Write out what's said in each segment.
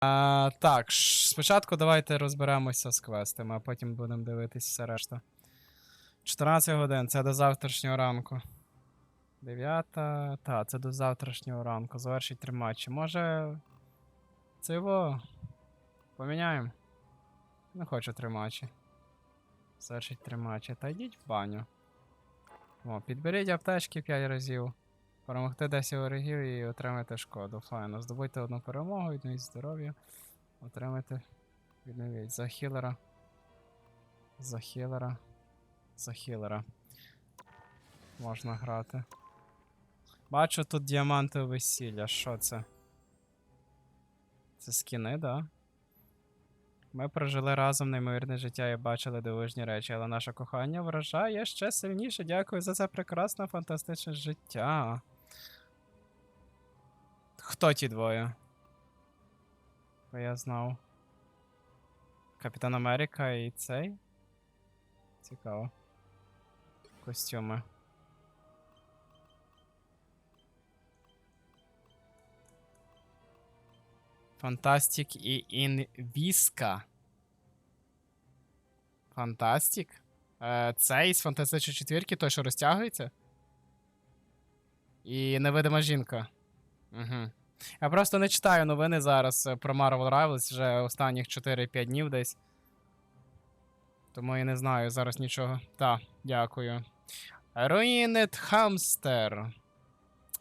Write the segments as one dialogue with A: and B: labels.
A: А, так, спочатку давайте розберемося з квестами, а потім будемо дивитись все решта. 14 годин, це до завтрашнього ранку. 9. Та, це до завтрашнього ранку. Завершить три матчі. Може. Це його. Поміняємо. Не хочу три матчі. Завершить три матчі. Та йдіть в баню. О, підберіть аптечки 5 разів. Перемогти 10 ворогів і отримати шкоду. Файно. Здобудьте одну перемогу, відновіть здоров'я. Отримайте. Відновіть. За хілера. За хілера. За хілера. Можна грати. Бачу тут діаманти весілля. Що це? Це скіни, да? Ми прожили разом неймовірне життя і бачили дивовижні речі, але наше кохання вражає ще сильніше. Дякую за це прекрасне фантастичне життя. Хто ті двоє? Бо я знав. Капітан Америка і цей? Цікаво. Костюми. Фантастик і Інвіска. Фантастик? Е, цей з фантастичної четвірки, той, що розтягується? І невидима жінка. Угу. Я просто не читаю новини зараз е, про Marvel Rivals вже останніх 4-5 днів десь. Тому я не знаю зараз нічого. Так, дякую. Ruined Hamster.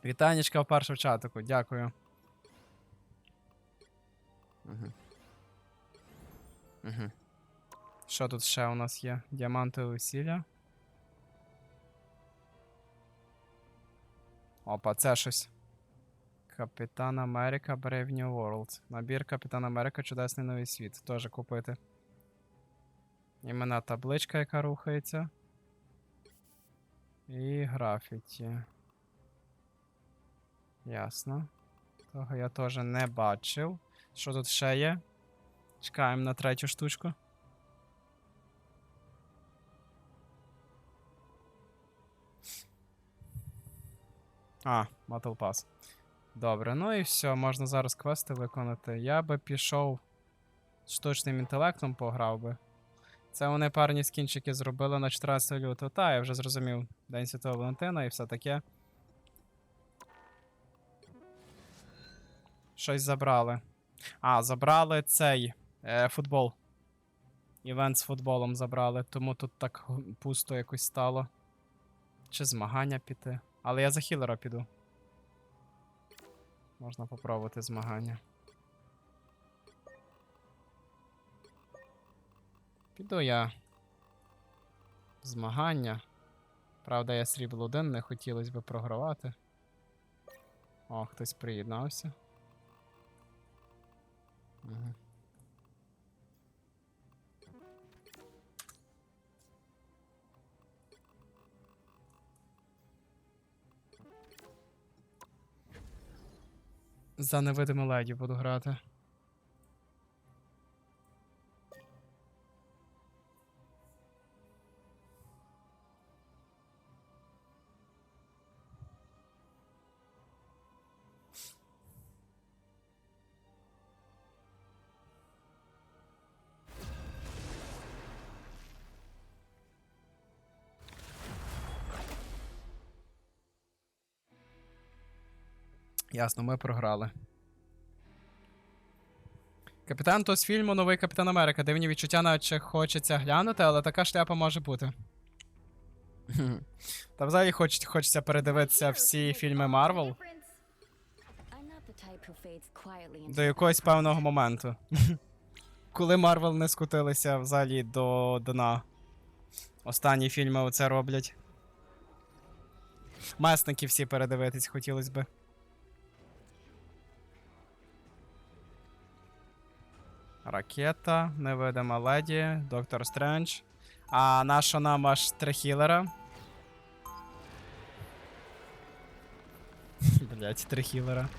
A: Вітанечка в першому чатику, дякую. Угу. Угу. Що тут ще у нас є? Діамантове весілля. Опа, це щось. Капітан Америка Brave New World. Набір Капітан Америка Чудесний новий світ. Теж купити. Імена табличка, яка рухається. І графіті. Ясно. Того я теж не бачив. Що тут ще є? Чекаємо на третю штучку. А, Battle Pass. Добре, ну і все, можна зараз квести виконати. Я би пішов з штучним інтелектом пограв би. Це вони парні скінчики зробили на 14 лютого. Та, я вже зрозумів. День Святого Валентина і все таке. Щось забрали. А, забрали цей е, футбол. Івент з футболом забрали, тому тут так пусто якось стало. Чи змагання піти. Але я за хілера піду. Можна попробувати змагання. Піду я. Змагання. Правда, я срібло один, не хотілося б програвати. О, хтось приєднався. Угу. За невидими леді буду грати. Ясно, ми програли. Капітан то з фільму Новий Капітан Америка. Дивні відчуття, наче хочеться глянути, але така шляпа може бути. Та взагалі хоч, хочеться передивитися всі фільми Марвел до якогось певного моменту. Коли Марвел не скотилися взагалі до дна. Останні фільми оце роблять. Месники всі передивитись хотілося би. Ракета, невидима леді, Доктор Стрендж. А наша нам аж три хілера. Блять, три хілера.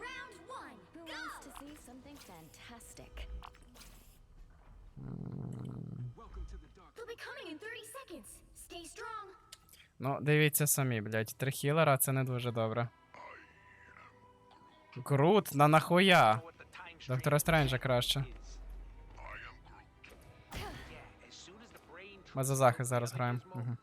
B: Round one,
C: Who wants to see something fantastic?
B: they'll be coming in 30 seconds. Stay strong.
A: Ну, дивіться самі, блять, три хілера це не дуже добре. Грут, на нахуя? Доктора Стренджа краще. Ми за захист зараз граємо. Угу.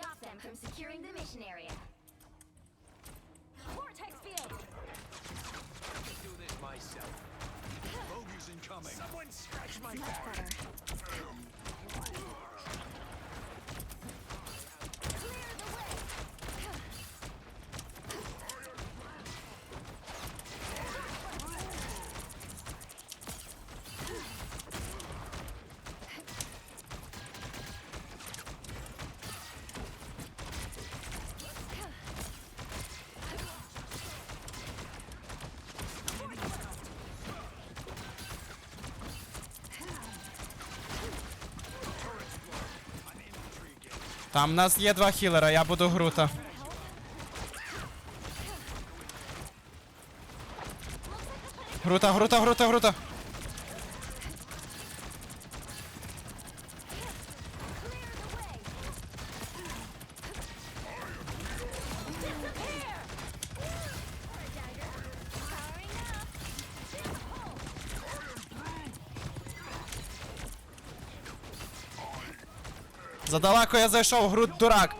B: Stop them from securing the mission area. Vortex field.
D: Do this myself. Bogey's incoming. Someone scratch my
C: Much
D: back.
C: better.
B: Um,
A: Там в нас є два хілера, я буду грута. Грута, грута, грута, грута. Задалеко я зайшов, груд дурак.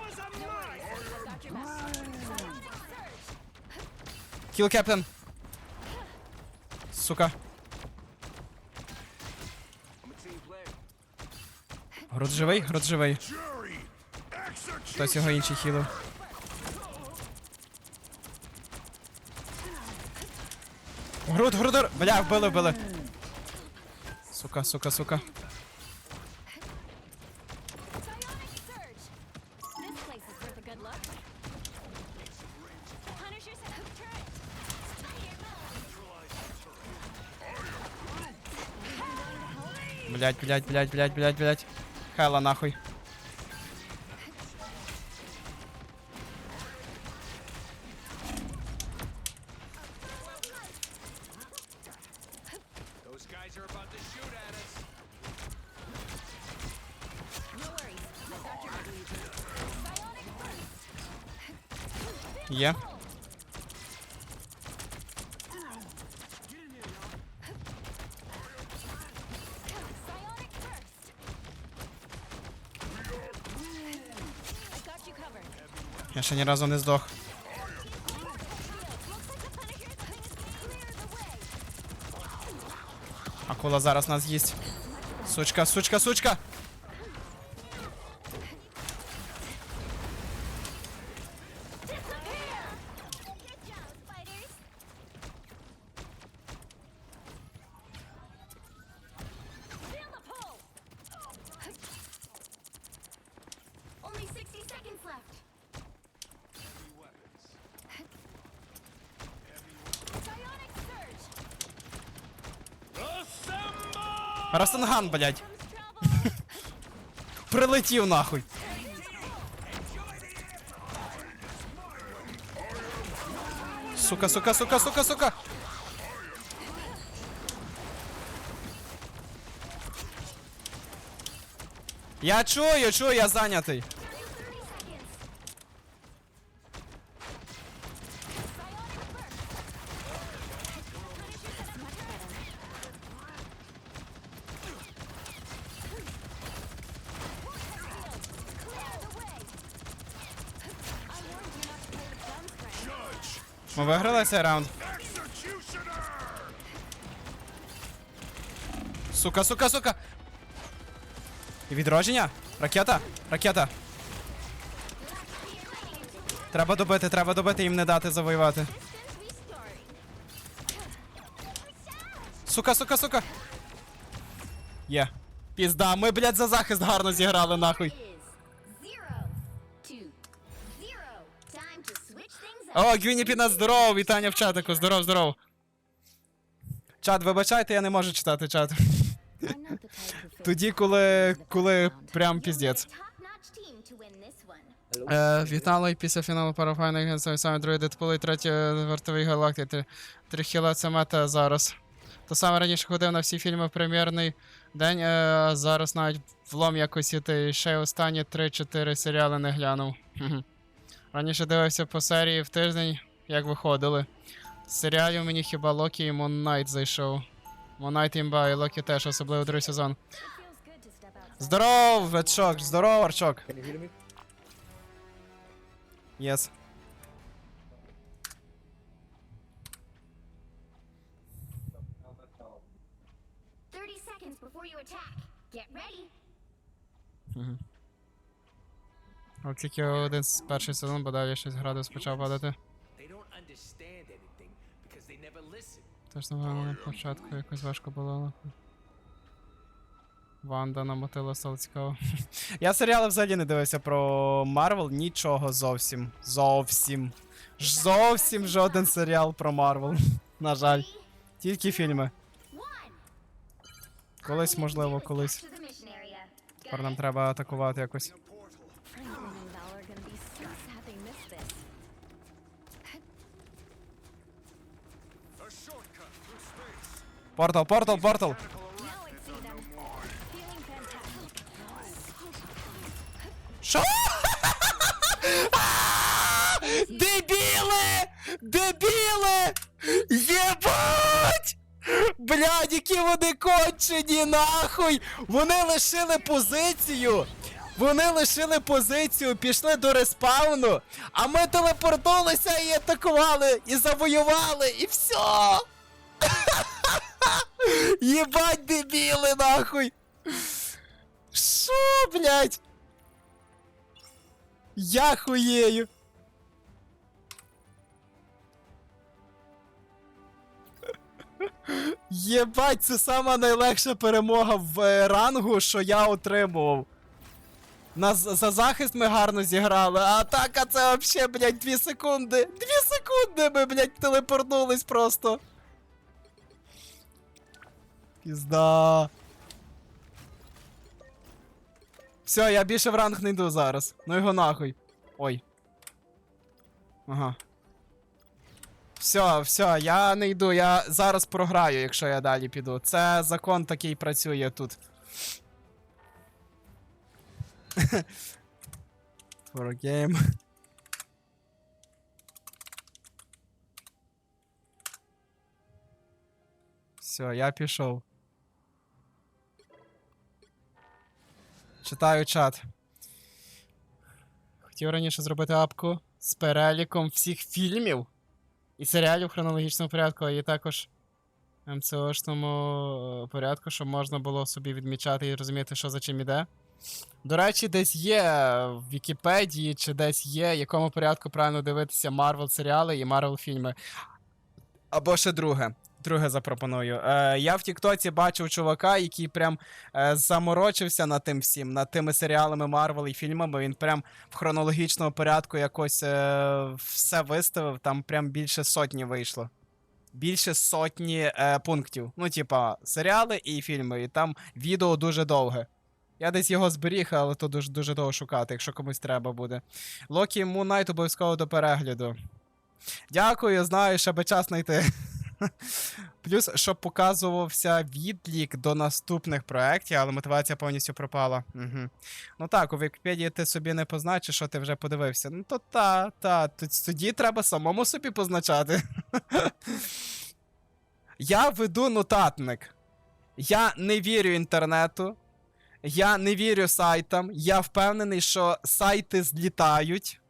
A: Кіл кептен. Сука. Груд живий, груд живий. Хтось його інший хілив. Груд, груд, груд. Бля, вбили, вбили. Сука, сука, сука. Блять, блять, блять, блять, блять, блять. Хайла нахуй. ще ні разу не здох. Акула зараз нас есть. Сучка, сучка, сучка! Растанган, блять. Прилетів нахуй. Сука, сука, сука, сука, сука. Я чую, чую, я зайнятий. Ми раунд. Сука, сука, сука. І відродження? Ракета? Ракета. Треба добити, треба добити, їм не дати завоювати. Сука, сука, сука. Є. Пізда, ми, блядь, за захист гарно зіграли, нахуй. О, Гвіні Піна, здоров, вітання в чатику, здоров, здоров. Чат, вибачайте, я не можу читати чат. Тоді, коли, коли прям піздець. Е, вітали після фіналу парафайних саме другий Дедпул третій вартовий галактики. Три, три хіла це мета зараз. То саме раніше ходив на всі фільми в прем'єрний день, е, а зараз навіть влом якось іти. Ще останні 3-4 серіали не глянув. Раніше дивився по серії в тиждень, як виходили. З серіалів мені хіба Локі і Moon Knight зайшов. Moon Knight імба і Локі теж, особливо другий сезон. Здоров, Ветчок, здоров, Арчок.
E: Can you
A: От тільки один з перший сезон, бо далі 6 градус почав падати. Тож, напевно, на початку якось важко було. Ванда намотила стало цікаво. Я серіали взагалі не дивився про Марвел, нічого зовсім. Зовсім. Ж Зовсім жоден серіал про Марвел. На жаль. Тільки фільми. Колись, можливо, колись. Тепер нам треба атакувати якось. Портал, портал, портал! Що? Дебіли! Дебіли! Єбать! Блядь, які вони кончені, нахуй! Вони лишили позицію! Вони лишили позицію, пішли до респауну, а ми телепортнулися і атакували, і завоювали, і все! Єбать, дебіли, нахуй! Що, блядь? Я хуєю. Єбать, це сама найлегша перемога в е, рангу, що я отримував. Нас за захист ми гарно зіграли, а атака це вообще, блядь, 2 секунди. 2 секунди ми, блядь, телепортнулись просто. Пізда. Все, я більше в ранг не йду зараз. Ну його нахуй. Ой. Ага. Все, все, я не йду, я зараз програю, якщо я далі піду. Це закон такий працює тут. For game. Все, я пішов. Читаю чат. Хотів раніше зробити апку з переліком всіх фільмів і серіалів в хронологічному порядку, і також МЦОшному е, порядку, щоб можна було собі відмічати і розуміти, що за чим іде. До речі, десь є в Вікіпедії, чи десь є, в якому порядку правильно дивитися Марвел серіали і Марвел фільми. Або ще друге. Друге запропоную. Е, я в Тіктоці бачив чувака, який прям е, заморочився над тим всім, над тими серіалами Марвел і фільмами. Він прям в хронологічному порядку якось е, все виставив. Там прям більше сотні вийшло. Більше сотні е, пунктів. Ну, типа, серіали і фільми. І там відео дуже довге. Я десь його зберіг, але то дуже, дуже довго шукати, якщо комусь треба буде. Локі Knight обов'язково до перегляду. Дякую, знаю, ще би час знайти. Плюс, щоб показувався відлік до наступних проєктів, але мотивація повністю пропала. Угу. Ну так, у Вікіпедії ти собі не позначиш, що ти вже подивився. Ну то та, та, тоді треба самому собі позначати. Я веду нотатник. Я не вірю інтернету. Я не вірю сайтам. Я впевнений, що сайти злітають.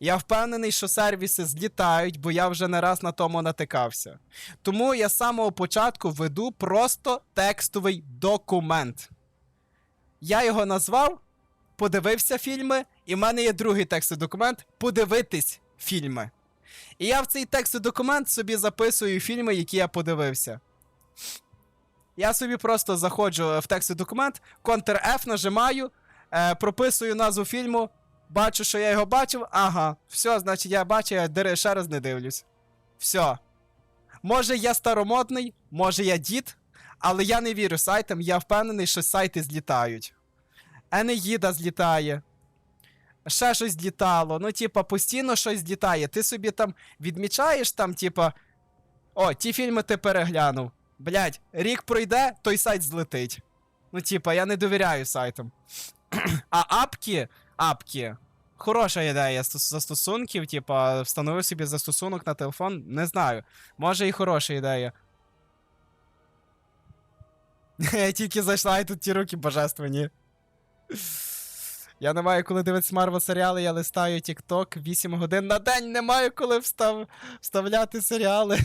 A: Я впевнений, що сервіси злітають, бо я вже не раз на тому натикався. Тому я з самого початку веду просто текстовий документ. Я його назвав, подивився фільми, і в мене є другий текстовий документ подивитись фільми. І я в цей текстовий документ собі записую фільми, які я подивився. Я собі просто заходжу в текстовий документ, Ctrl-F нажимаю, е, прописую назву фільму, бачу, що я його бачив. Ага, все, значить я бачу, я дири- ще раз не дивлюсь. Все. Може, я старомодний, може я дід, але я не вірю сайтам, я впевнений, що сайти злітають. Енеїда злітає. Ще щось злітало. Ну, типа, постійно щось злітає. Ти собі там відмічаєш там, типа. О, ті фільми ти переглянув. Блять, рік пройде, той сайт злетить. Ну, типа, я не довіряю сайтам. а апки, апки. Хороша ідея застосунків, типа, встановив собі застосунок на телефон, не знаю. Може і хороша ідея. Я тільки зайшла, і тут ті руки божественні. Я не маю коли дивитися Марвел серіали, я листаю TikTok 8 годин на день, не маю коли встав... вставляти серіали.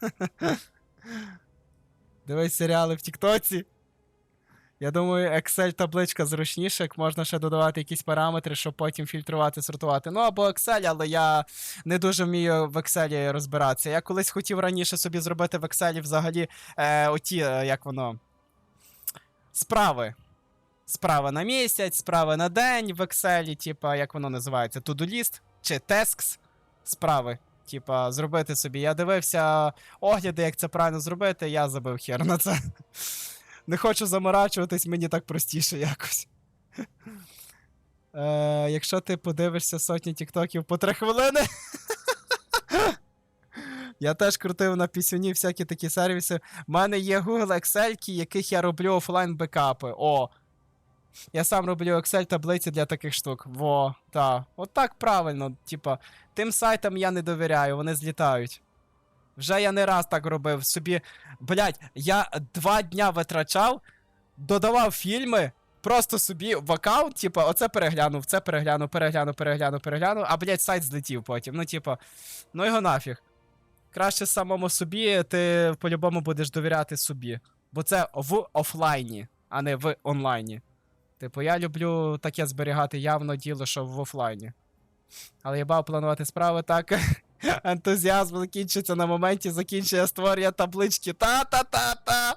A: Дивись серіали в Тіктоці. Я думаю, Excel табличка зручніша, як можна ще додавати якісь параметри, щоб потім фільтрувати, сортувати. Ну або Excel, але я не дуже вмію в Excel розбиратися. Я колись хотів раніше собі зробити в Excel взагалі е, оті, е, як воно. Справи. Справа на місяць, справи на день в Excel, типа, як воно називається? To-do list чи tasks справи. Типа, зробити собі. Я дивився огляди, як це правильно зробити, я забив хер на це. Не хочу заморачуватись, мені так простіше якось. Е, якщо ти подивишся сотні тіктоків по 3 хвилини. Я теж крутив на пісюні всякі такі сервіси. У мене є Google Excel, яких я роблю офлайн бекапи. О. Я сам роблю Excel таблиці для таких штук. Во, та. От так правильно. Типа, тим сайтам я не довіряю, вони злітають. Вже я не раз так робив собі. Блять, я два дня витрачав, додавав фільми. Просто собі в аккаунт, типа, оце переглянув, це переглянув, переглянув, переглянув, переглянув, а блять, сайт злетів потім. Ну, типа, ну його нафіг. Краще самому собі, ти по-любому будеш довіряти собі. Бо це в офлайні, а не в онлайні. Типу, я люблю таке зберігати явно діло, що в офлайні. Але я бав планувати справи так. Ентузіазм закінчиться на моменті закінчення створення таблички. Та-та-та-та.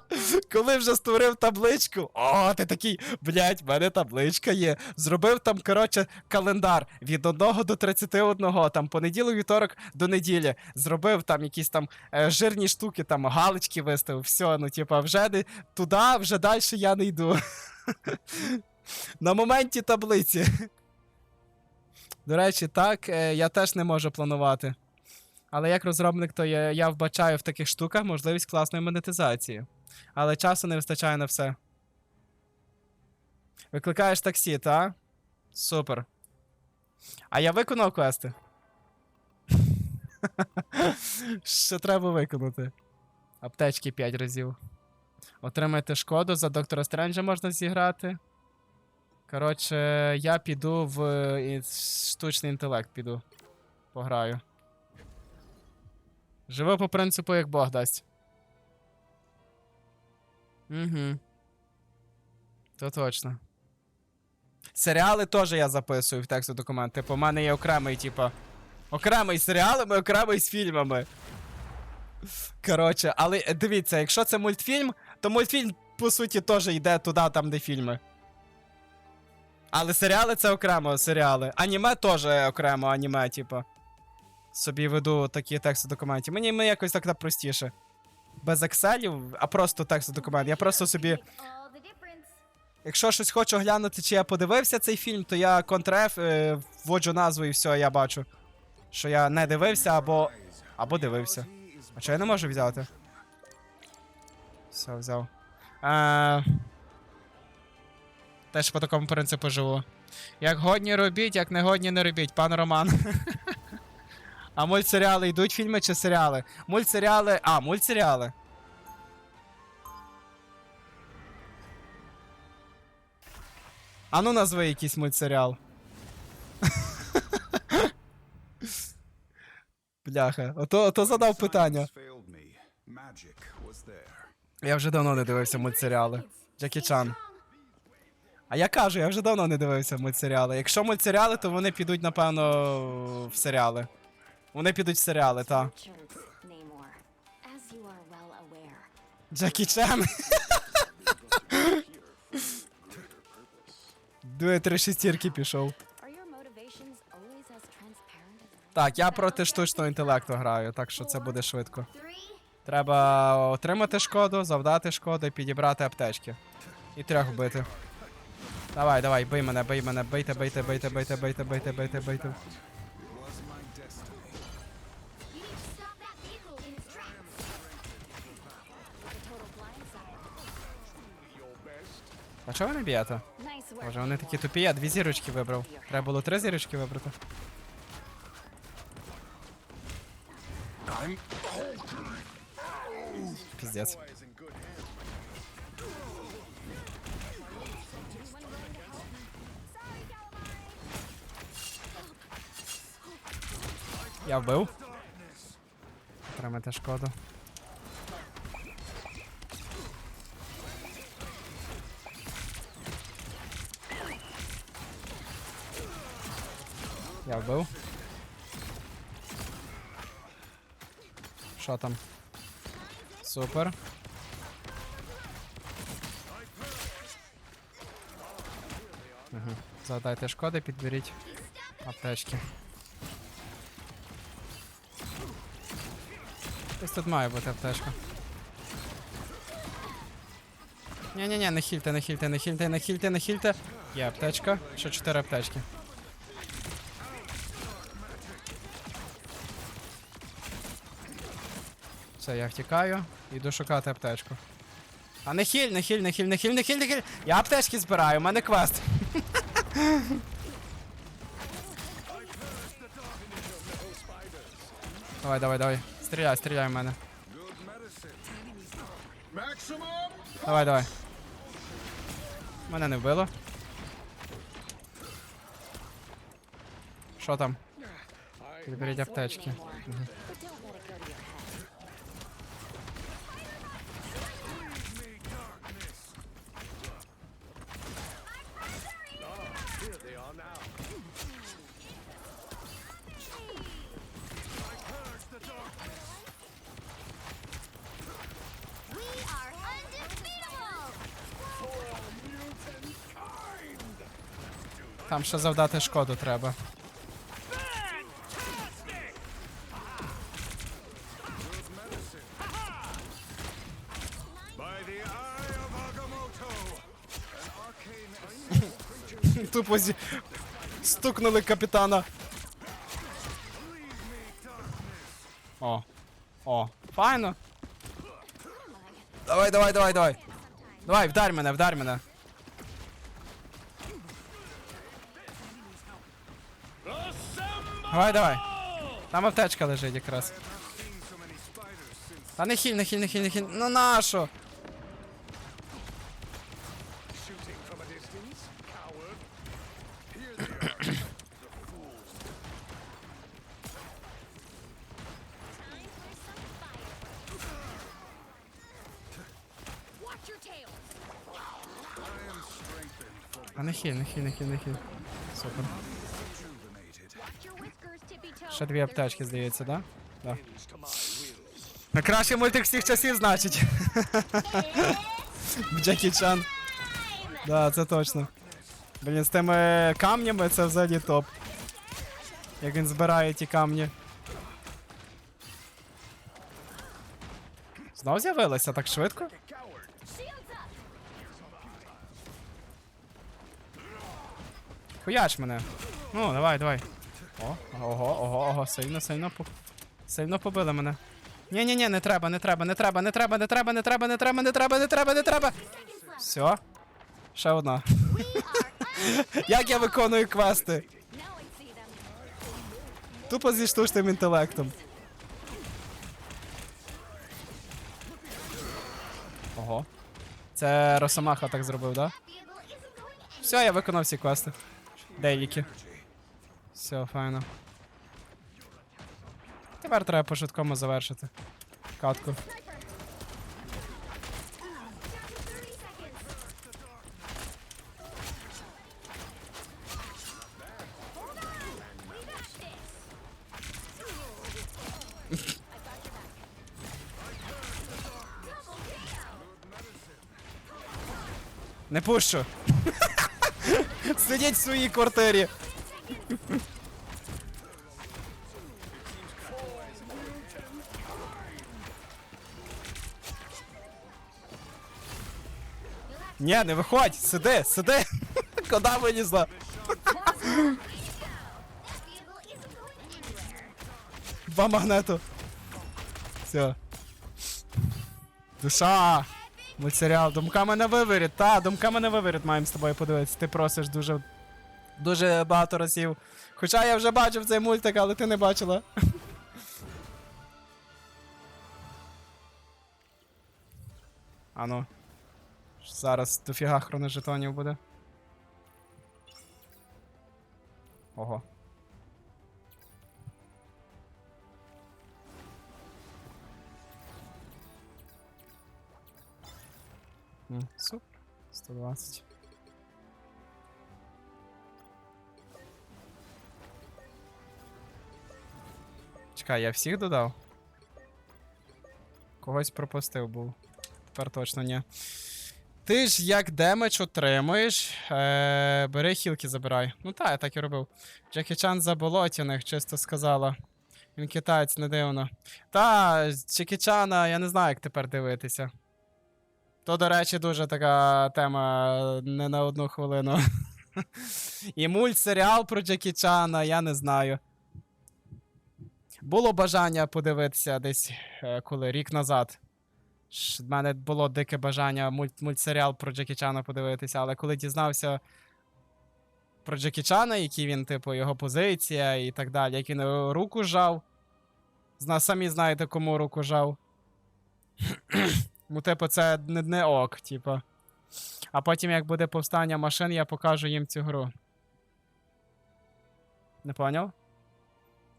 A: Коли вже створив табличку, о, ти такий, блять, в мене табличка є. Зробив там, коротше, календар від 1 до 31, там понеділок, вівторок до неділі. Зробив там якісь там е, жирні штуки, там галочки виставив, все, ну, типа, вже не туди, вже далі я не йду. На моменті таблиці. До речі, так, е, я теж не можу планувати. Але як розробник, то я, я вбачаю в таких штуках можливість класної монетизації. Але часу не вистачає на все. Викликаєш таксі, та? Супер. А я виконав квести. Що треба виконати? Аптечки 5 разів. Отримайте шкоду, за доктора Стренджа можна зіграти. Коротше, я піду в е, штучний інтелект піду. Пограю. Живу по принципу, як Бог дасть. Угу. То точно. Серіали теж я записую в тексту документ. Типу, у мене є окремий, типу. Окремий з серіалами, окремий з фільмами. Коротше, але е, дивіться, якщо це мультфільм, то мультфільм, по суті, теж йде туди, там, де фільми. Але серіали це окремо серіали. Аніме теж окремо аніме, типу. Собі веду такі тексти документів. Мені, мені якось так простіше. Без екселів, а просто текст документ. Я просто собі. Якщо щось хочу глянути, чи я подивився цей фільм, то я Ctrl-F е, вводжу назву і все, я бачу. Що я не дивився або. або дивився. А чого я не можу взяти? Все, взяв. Е... Теж по такому принципу живу. Як годні робіть, як не годні не робіть, пан Роман. а мультсеріали йдуть фільми чи серіали? Мультсеріали. А, мультсеріали. А ну назви якийсь мультсеріал. Бляха, ото, ото задав питання. Я вже давно не дивився мультсеріали. Джекі Чан. А я кажу, я вже давно не дивився мультсеріали. Якщо мультсеріали, то вони підуть, напевно, в серіали. Вони підуть в серіали,
C: aware,
A: Джекі. Дує три шестірки пішов. Так, я проти штучного інтелекту граю, так що це буде швидко. Треба отримати шкоду, завдати шкоду і підібрати аптечки. І трьох вбити. Давай, давай, бий мене, бий мене, бийте, бийте, бийте, бийте, бийте, бийте, бийте, бийте. А чого ви не? Боже, вони такі тупі, я дві зірочки вибрав. Треба було три зірочки вибрати. Піздець. Я вбив. Отримати шкоду. Я. Що там? Супер. Угу. Задайте шкоди, підберіть аптечки. Ось тут має бути аптечка. Ні-ні-ні, не хільте, не хільте, не хільте, не хільте, не хільте. Є аптечка, ще 4 аптечки. Все, я втікаю, йду шукати аптечку. А не хіль, не хіль, не хіль, не хіль, не хіль, не хіль. Я аптечки збираю, у мене квест. давай, давай, давай. Стріляй, стріляй в мене. Давай, давай. Мене не вбило. Що там? Підберіть аптечки.
C: But
A: Там ще завдати шкоду треба. Тупо зі... стукнули капітана. О. О. Файно. Давай, давай, давай, давай. Давай, вдарь мене, вдарь мене. Давай, давай. Там аптечка лежить якраз. Та не хіль, не хіль, не хіль, не хіль. Ну
B: tail!
A: А не хіль, не хіль, не хіль, не хіль. Супер. Ще дві аптечки, здається, да? Да. Найкращий мультик всіх часів, значить. Джекі Чан. Да, це точно. Блін, з тими камнями це взагалі топ. Як він збирає ті камні. Знов з'явилися так швидко? Хуяч мене. Ну, давай, давай. О, ого, ого, ого, сильно, сильно по... Сильно побили мене. Ні, ні, ні, не треба, не треба, не треба, не треба, не треба, не треба, не треба, не треба, не треба, не треба. Все. Ще одна. Як я виконую квести? Тупо зі штучним інтелектом. Ого. Це Росомаха так зробив, да? Все, я виконав всі квести. Деякі. Все, файно. Тепер треба по швидкому завершити. Катку. Не пущу. Сидіть в своїй квартирі. Ні, не виходь, сиди, сиди. Куди вилізла? Два магнету. Все. Душа. Мультсеріал Думками на виворіт. Та, думками на виворіт маємо з тобою подивитися. Ти просиш дуже. Дуже багато разів. Хоча я вже бачив цей мультик, але ти не бачила. Ану. Зараз дофіга хроножетонів буде. Ого. Супер. 120. Чекай, я всіх додав? Когось пропустив був. Тепер точно ні. Ти ж як демедж отримуєш, е, бери хілки забирай. Ну так, я так і робив. Джекі Чан заболотяних, чисто сказала. Він китаєць, не дивно. Та, Джекі Чана, я не знаю, як тепер дивитися. То, до речі, дуже така тема не на одну хвилину. І мультсеріал про Джекі Чана, я не знаю. Було бажання подивитися десь е, коли рік назад. В мене було дике бажання мульт, мультсеріал про Джекі Чана подивитися, але коли дізнався про Джекі Чана, який він, типу, його позиція і так далі, як він е, руку жав. Зна, самі знаєте, кому руку жав. Ну, типу, це не, не ок, типу. А потім, як буде повстання машин, я покажу їм цю гру. Не поняв?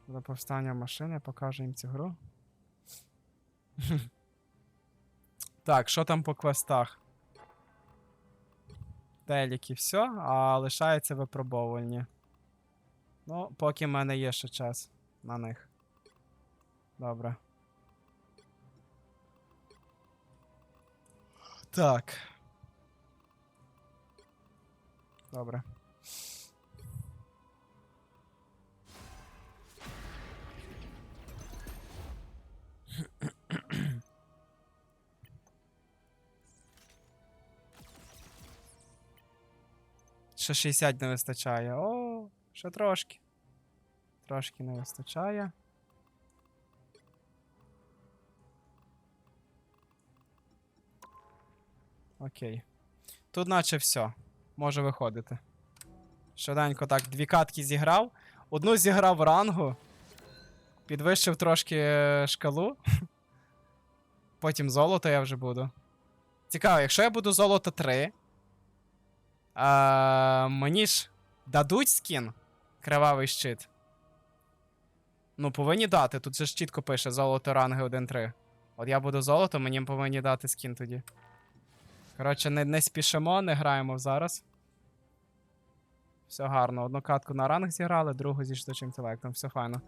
A: Буде повстання машин, я покажу їм цю гру. Так, що там по квестах? Деліки, все, а лишається випробовування. Ну, поки в мене є ще час на них. Добре. Так. Добре. Ще 60 не вистачає. О, ще трошки. Трошки не вистачає. Окей. Тут наче все. Може виходити. Швиденько так, дві катки зіграв. Одну зіграв рангу. Підвищив трошки е, шкалу. Потім золото я вже буду. Цікаво, якщо я буду золото 3. А, мені ж дадуть скін? Кривавий щит. Ну, повинні дати. Тут же ж чітко пише золото ранги 1-3. От я буду золото, мені повинні дати скін тоді. Коротше, не, не спішимо, не граємо зараз. Все гарно. Одну катку на ранг зіграли, другу зі штучним інтелектом. Все файно.